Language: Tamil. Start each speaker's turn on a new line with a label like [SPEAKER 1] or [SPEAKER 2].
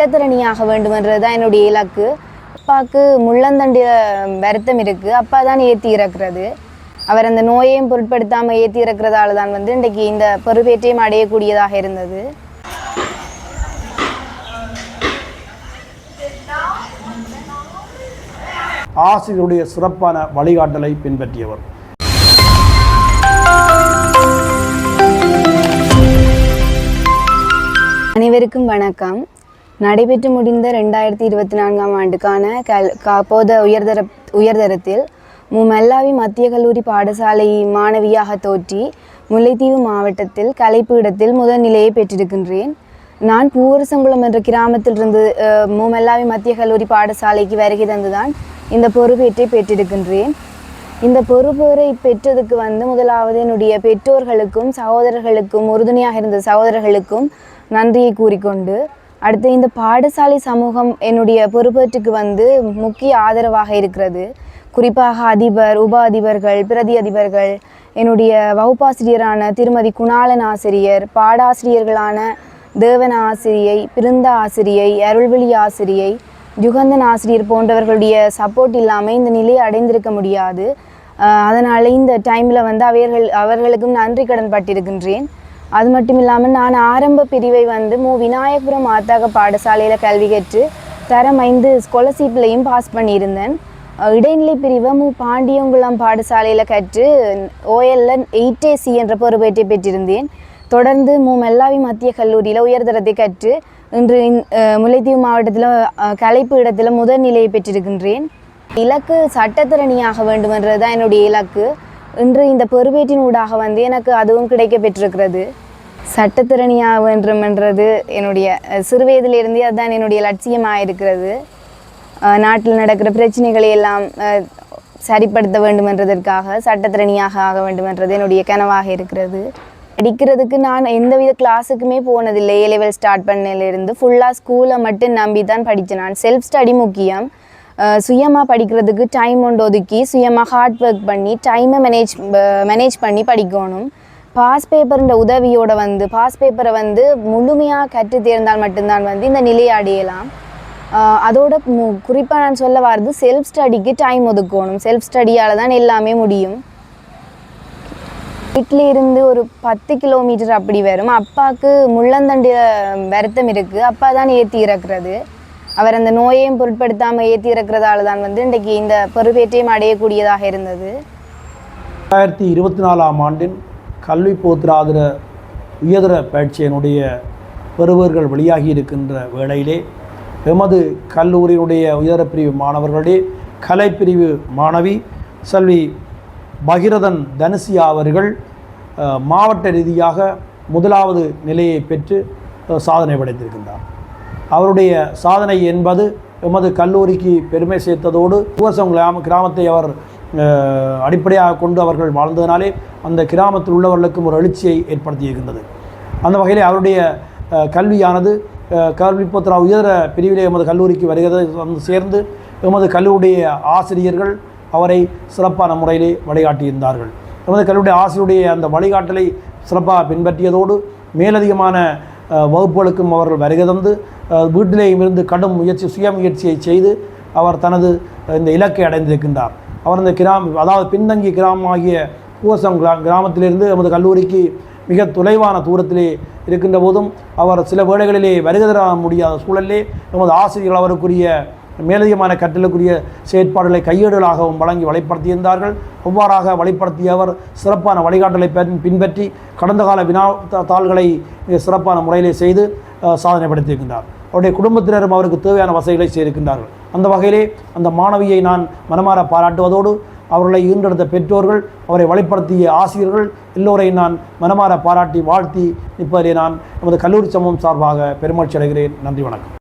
[SPEAKER 1] சட்டத்திறனியாக வேண்டுமென்றது தான் என்னுடைய இலக்கு. அப்பாவுக்கு முள்ளந்தண்டில் வருத்தம் இருக்குது அப்பா தான் ஏற்றி இறக்குறது. அவர் அந்த நோயையும் பொருட்படுத்தாமல் ஏற்றி இறக்குறதால தான் வந்து இன்றைக்கு இந்த பொறுப்பேற்றையும் அடையக்கூடியதாக இருந்தது.
[SPEAKER 2] ஆசிரியருடைய சிறப்பான வழிகாட்டலை பின்பற்றியவர்.
[SPEAKER 1] அனைவருக்கும் வணக்கம். நடைபெற்று முடிந்த ரெண்டாயிரத்தி இருபத்தி நான்காம் ஆண்டுக்கான கல் காப்போத உயர்தர உயர்தரத்தில் முமெல்லாவி மத்திய கல்லூரி பாடசாலை மாணவியாக தோற்றி முல்லைத்தீவு மாவட்டத்தில் கலைப்பீடத்தில் முதல் நிலையை பெற்றிருக்கின்றேன். நான் பூவரசங்குளம் என்ற கிராமத்திலிருந்து அஹ், மு. மத்திய கல்லூரி பாடசாலைக்கு வருகை தந்துதான் இந்த பொறுப்பேற்றை பெற்றிருக்கின்றேன். இந்த பொறுப்பேறை பெற்றதுக்கு வந்து முதலாவது என்னுடைய பெற்றோர்களுக்கும் சகோதரர்களுக்கும் உறுதுணையாக இருந்த சகோதரர்களுக்கும் நன்றியை கூறிக்கொண்டு அடுத்து இந்த பாடசாலை சமூகம் என்னுடைய பொறுப்பேற்றுக்கு வந்து முக்கிய ஆதரவாக இருக்கிறது. குறிப்பாக அதிபர் உப அதிபர்கள் பிரதி அதிபர்கள் என்னுடைய வகுப்பாசிரியரான திருமதி குணாளன் ஆசிரியர் பாடாசிரியர்களான தேவன ஆசிரியை பிருந்த ஆசிரியை அருள்வெளி ஆசிரியை யுகந்தன் ஆசிரியர் போன்றவர்களுடைய சப்போர்ட் இல்லாமல் இந்த நிலையை அடைந்திருக்க முடியாது. அதனால் இந்த டைமில் வந்து அவர்கள் அவர்களுக்கும் நன்றி கடன் பட்டிருக்கின்றேன். அது மட்டும் இல்லாமல் நான் ஆரம்ப பிரிவை வந்து மு. விநாயகபுரம் மாத்தாக பாடசாலையில் கல்வி கற்று தரம் ஐந்து ஸ்காலர்ஷிப்லையும் பாஸ் பண்ணியிருந்தேன். இடைநிலை பிரிவை மு. பாண்டியங்குளம் பாடசாலையில் கற்று ஓஎல்ல ஏசி என்ற பொறுப்பேற்றை பெற்றிருந்தேன். தொடர்ந்து மு. மெல்லாவி மத்திய கல்லூரியில் உயர்தரத்தை கற்று இன்று முல்லைத்தீவு மாவட்டத்தில் கலைப்பு இடத்தில் முதல் நிலையை பெற்றிருக்கின்றேன். இலக்கு சட்டத்திறனியாக வேண்டுமென்றது தான் என்னுடைய இலக்கு. இன்று இந்த பொறுப்பேற்றின் ஊடாக வந்து எனக்கு அதுவும் கிடைக்க பெற்றிருக்கிறது சட்டத்திறனியாக வேண்டுமென்றது என்னுடைய சிறு வயதிலிருந்தே அதுதான் என்னுடைய லட்சியமாக இருக்கிறது நாட்டில் நடக்கிற பிரச்சனைகளை எல்லாம் சரிப்படுத்த வேண்டுமென்றதற்காக சட்டத்திறனியாக ஆக வேண்டுமென்றது என்னுடைய கனவாக இருக்கிறது. படிக்கிறதுக்கு நான் எந்தவித கிளாஸுக்குமே போனதில்லை. ஏ லெவல் ஸ்டார்ட் பண்ணதிலிருந்து ஃபுல்லாக ஸ்கூலை மட்டும் நம்பி தான் படித்தேன். நான் செல்ஃப் ஸ்டடி முக்கியம். சுயமாக படிக்கிறதுக்கு டைம் ஒன்று ஒதுக்கி சுயமாக ஹார்ட் ஒர்க் பண்ணி டைமை மேனேஜ் மேனேஜ் பண்ணி படிக்கணும். பாஸ் பேப்பர்ன்ற உதவியோட வந்து பாஸ் பேப்பரை வந்து முழுமையாக கற்று தேர்ந்தால் மட்டும்தான் வந்து இந்த நிலையை அடையலாம். அதோட குறிப்பாக நான் சொல்ல வர்றது செல்ஃப் ஸ்டடிக்கு டைம் ஒதுக்கணும். செல்ஃப் ஸ்டடியால் தான் எல்லாமே முடியும். வீட்டில் இருந்து ஒரு பத்து கிலோமீட்டர் அப்படி வரும். அப்பாவுக்கு முள்ளந்தண்டில் வருத்தம் இருக்குது அப்பா தான் ஏற்றி இறக்குறது. அவர் அந்த நோயையும் பொருட்படுத்தாமல் ஏற்றி இறக்குறதால தான் வந்து இன்றைக்கு இந்த பொறுப்பேற்றையும் அடையக்கூடியதாக இருந்தது.
[SPEAKER 2] ரெண்டாயிரத்தி இருபத்தி நாலாம் ஆண்டின் கல்வி போத்திராதர உயர்தர பயிற்சியினுடைய பெறுவர்கள் வெளியாகி இருக்கின்ற வேளையிலே எமது கல்லூரியினுடைய உயர பிரிவு மாணவர்களுடைய கலைப்பிரிவு மாணவி செல்வி பகிரதன் தனுசியா அவர்கள் மாவட்ட ரீதியாக முதலாவது நிலையை பெற்று சாதனை படைத்திருக்கின்றார். அவருடைய சாதனை என்பது எமது கல்லூரிக்கு பெருமை சேர்த்ததோடு பூவசம் கிராம கிராமத்தை அவர் அடிப்படையாக கொண்டு அவர்கள் வாழ்ந்ததினாலே அந்த கிராமத்தில் உள்ளவர்களுக்கும் ஒரு எழுச்சியை ஏற்படுத்தியிருக்கின்றது. அந்த வகையில் அவருடைய கல்வியானது அஹ், உயர பிரிவிலே எமது கல்லூரிக்கு வருகிறது வந்து சேர்ந்து எமது கல்லூரிய ஆசிரியர்கள் அவரை சிறப்பான முறையிலே வழிகாட்டியிருந்தார்கள். எமது கல்லூரிய ஆசிரியருடைய அந்த வழிகாட்டலை சிறப்பாக பின்பற்றியதோடு மேலதிகமான வகுப்புகளுக்கும் அவர்கள் வருகை தந்து வீட்டிலேயும் இருந்து கடும் முயற்சி சுய முயற்சியை செய்து அவர் தனது இந்த இலக்கை அடைந்திருக்கின்றார். அவர் இந்த கிராம அதாவது பின்தங்கிய கிராமமாகிய பூவசம் கிரா கிராமத்திலிருந்து நமது கல்லூரிக்கு மிக தொலைவான தூரத்திலே இருக்கின்ற போதும் அவர் சில வேளைகளிலே வருகை தர முடியாத சூழலிலே நமது ஆசிரியர்கள் அவருக்குரிய மேலதிகமான கற்றலுக்குரிய செயற்பாடுகளை கையேடுகளாகவும் வழங்கி வழிப்படுத்தியிருந்தார்கள் அவ்வாறாக வழிப்படுத்திய அவர் சிறப்பான வழிகாட்டலை பின்- பின்பற்றி கடந்த கால வினா தாள்களை மிக சிறப்பான முறையிலே செய்து சாதனை படைத்திருக்கின்றார் அவருடைய குடும்பத்தினரும் அவருக்கு தேவையான வசதிகளை செய்திருக்கின்றார்கள். அந்த வகையிலே அந்த மாணவியை நான் மனமாற பாராட்டுவதோடு அவர்களை ஈன்றெடுத்த பெற்றோர்கள் அவரை வழிப்படுத்திய ஆசிரியர்கள் எல்லோரையும் நான் மனமாற பாராட்டி வாழ்த்தி இப்போதே நான் நமது கல்லூரி சமூகம் சார்பாக பெருமகிழ்ச்சி அடைகிறேன். நன்றி வணக்கம்.